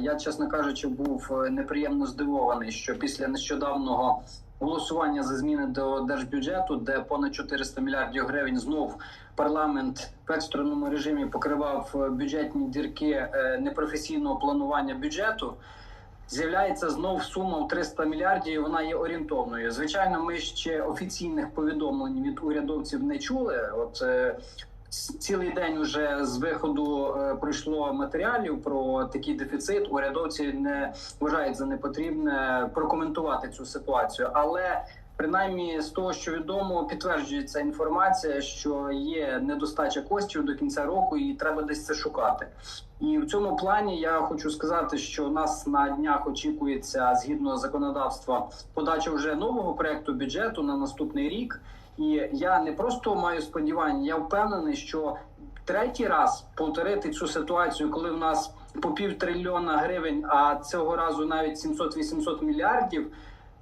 Я, чесно кажучи, був е, неприємно здивований, що після нещодавнього голосування за зміни до держбюджету, де понад 400 мільярдів гривень знов парламент в екстреному режимі покривав е, бюджетні дірки е, непрофесійного планування бюджету. З'являється знов сума в 300 мільярдів. і Вона є орієнтовною. Звичайно, ми ще офіційних повідомлень від урядовців не чули. От цілий день уже з виходу е, пройшло матеріалів про такий дефіцит. Урядовці не вважають за непотрібне прокоментувати цю ситуацію, але принаймні з того, що відомо, підтверджується інформація, що є недостача коштів до кінця року, і треба десь це шукати. І в цьому плані я хочу сказати, що у нас на днях очікується згідно законодавства подача вже нового проекту бюджету на наступний рік. І я не просто маю сподівання, я впевнений, що третій раз повторити цю ситуацію, коли в нас по пів трильйона гривень, а цього разу навіть 700-800 мільярдів.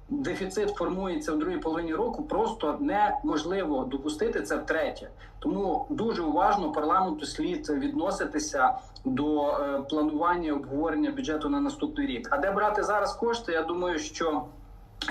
Дефіцит формується в другій половині року. Просто неможливо допустити це втретє. Тому дуже уважно парламенту слід відноситися до е, планування обговорення бюджету на наступний рік. А де брати зараз кошти? Я думаю, що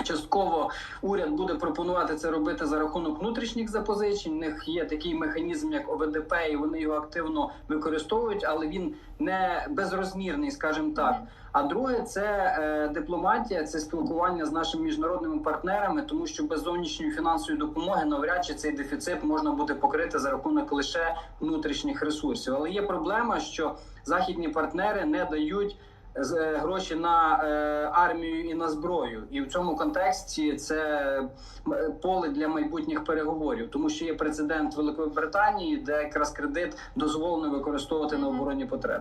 частково уряд буде пропонувати це робити за рахунок внутрішніх запозичень. У них є такий механізм, як ОВДП, і вони його активно використовують, але він не безрозмірний, скажімо так. А друге, це е, дипломатія, це спілкування з нашими міжнародними партнерами, тому що без зовнішньої фінансової допомоги навряд чи цей дефіцит можна буде покрити за рахунок лише внутрішніх ресурсів. Але є проблема, що західні партнери не дають гроші на е, армію і на зброю, і в цьому контексті це е, поле для майбутніх переговорів, тому що є прецедент Великої Британії, де якраз кредит дозволено використовувати на оборонні потреби.